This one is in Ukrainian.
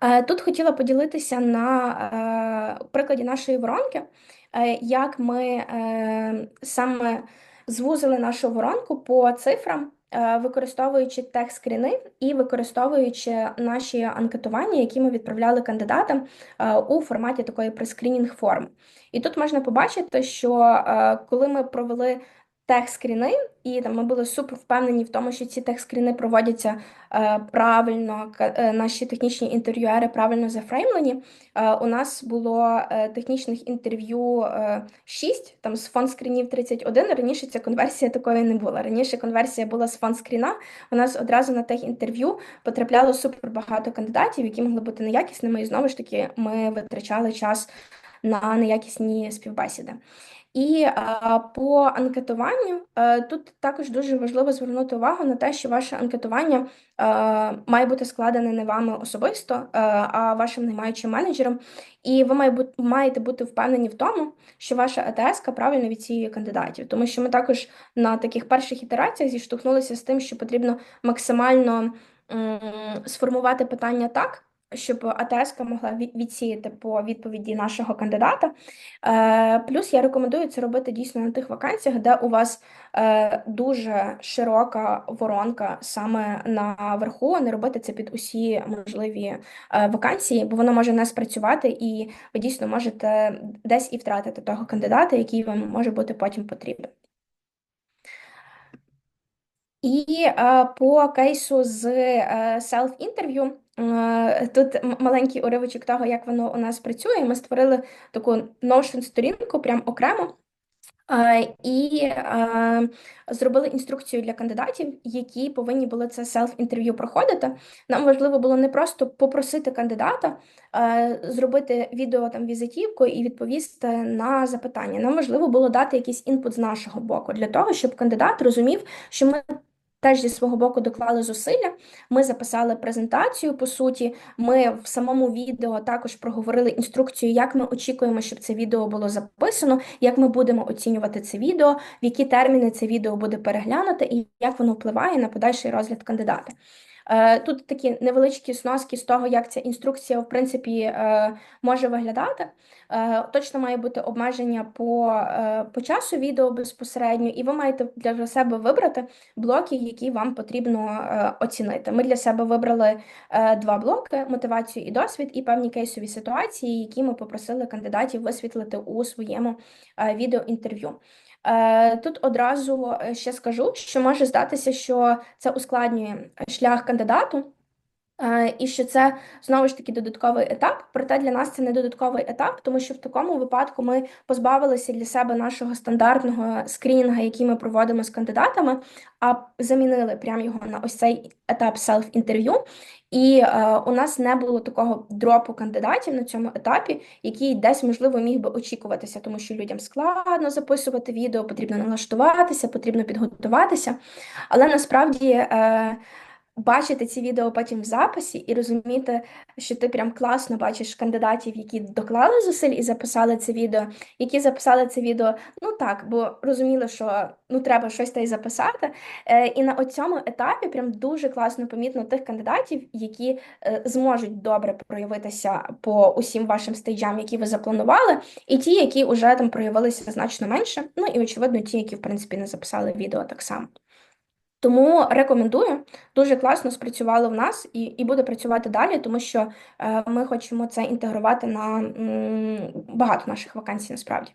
Е, Тут хотіла поділитися на е, прикладі нашої воронки, е, як ми саме звузили нашу воронку по цифрам, використовуючи тех-скріни і використовуючи наші анкетування, які ми відправляли кандидатам у форматі такої прескрінінг форми. І тут можна побачити, що коли ми провели тех-скріни, і там ми були супер впевнені в тому, що ці тех-скріни проводяться е, правильно, е, наші технічні інтерв'юери правильно зафреймлені. Е, у нас було е, технічних інтерв'ю е, 6, там з фон-скрінів 31. Раніше ця конверсія такої не була. Раніше конверсія була з фон-скріна. У нас одразу на тех-інтерв'ю потрапляло супер багато кандидатів, які могли бути неякісними, і знову ж таки ми витрачали час на неякісні співбесіди. І по анкетуванню тут також дуже важливо звернути увагу на те, що ваше анкетування має бути складене не вами особисто, а, а вашим наймаючим менеджером. І ви маєте бути впевнені в тому, що ваша АТС правильно відсіює кандидатів. Тому що ми також на таких перших ітераціях зіштовхнулися з тим, що потрібно максимально сформувати питання так щоб АТС могла відсіяти по відповіді нашого кандидата. Е, плюс я рекомендую це робити дійсно на тих вакансіях, де у вас е, дуже широка воронка саме наверху, а не робити це під усі можливі е, вакансії, бо воно може не спрацювати, і ви дійсно можете десь і втратити того кандидата, який вам може бути потім потрібен. І по кейсу з е, селф-інтерв'ю. Е, тут маленький уривочок того, як воно у нас працює. Ми створили таку notion сторінку прям окремо. І зробили інструкцію для кандидатів, які повинні були це селф-інтерв'ю проходити. Нам важливо було не просто попросити кандидата зробити відео там візитівку і відповісти на запитання. Нам важливо було дати якийсь інпут з нашого боку для того, щоб кандидат розумів, що ми Теж зі свого боку доклали зусилля. Ми записали презентацію. По суті, ми в самому відео також проговорили інструкцію, як ми очікуємо, щоб це відео було записано, як ми будемо оцінювати це відео, в які терміни це відео буде переглянуто і як воно впливає на подальший розгляд кандидата. Е, тут такі невеличкі сноски з того, як ця інструкція в принципі е, може виглядати. Е, точно має бути обмеження по по часу відео безпосередньо, і ви маєте для себе вибрати блоки, які вам потрібно оцінити. Ми для себе вибрали два блоки: мотивацію і досвід, і певні кейсові ситуації, які ми попросили кандидатів висвітлити у своєму відеоінтерв'ю. Е, тут одразу е, ще скажу, що може здатися, що це ускладнює шлях кандидату. Е, і що це знову ж таки додатковий етап, проте для нас це не додатковий етап, тому що в такому випадку ми позбавилися для себе нашого стандартного скрінінга, який ми проводимо з кандидатами, а замінили прямо його на ось цей етап селф-інтерв'ю. І е, у нас не було такого дропу кандидатів на цьому етапі, який десь можливо міг би очікуватися, тому що людям складно записувати відео, потрібно налаштуватися, потрібно підготуватися. Але насправді. Е, бачити ці відео потім в записі і розуміти, що ти прям класно бачиш кандидатів, які доклали зусиль і записали це відео, які записали це відео, ну так, бо розуміли, що ну треба щось та й записати. Е, І на цьому етапі прям дуже класно помітно тих кандидатів, які е, зможуть добре проявитися по усім вашим стейджам, які ви запланували, і ті, які вже там проявилися значно менше. Ну і очевидно, ті, які в принципі не записали відео так само. Тому рекомендую, дуже класно спрацювало в нас і і буде працювати далі, тому що е, ми хочемо це інтегрувати на м, багато наших вакансій насправді.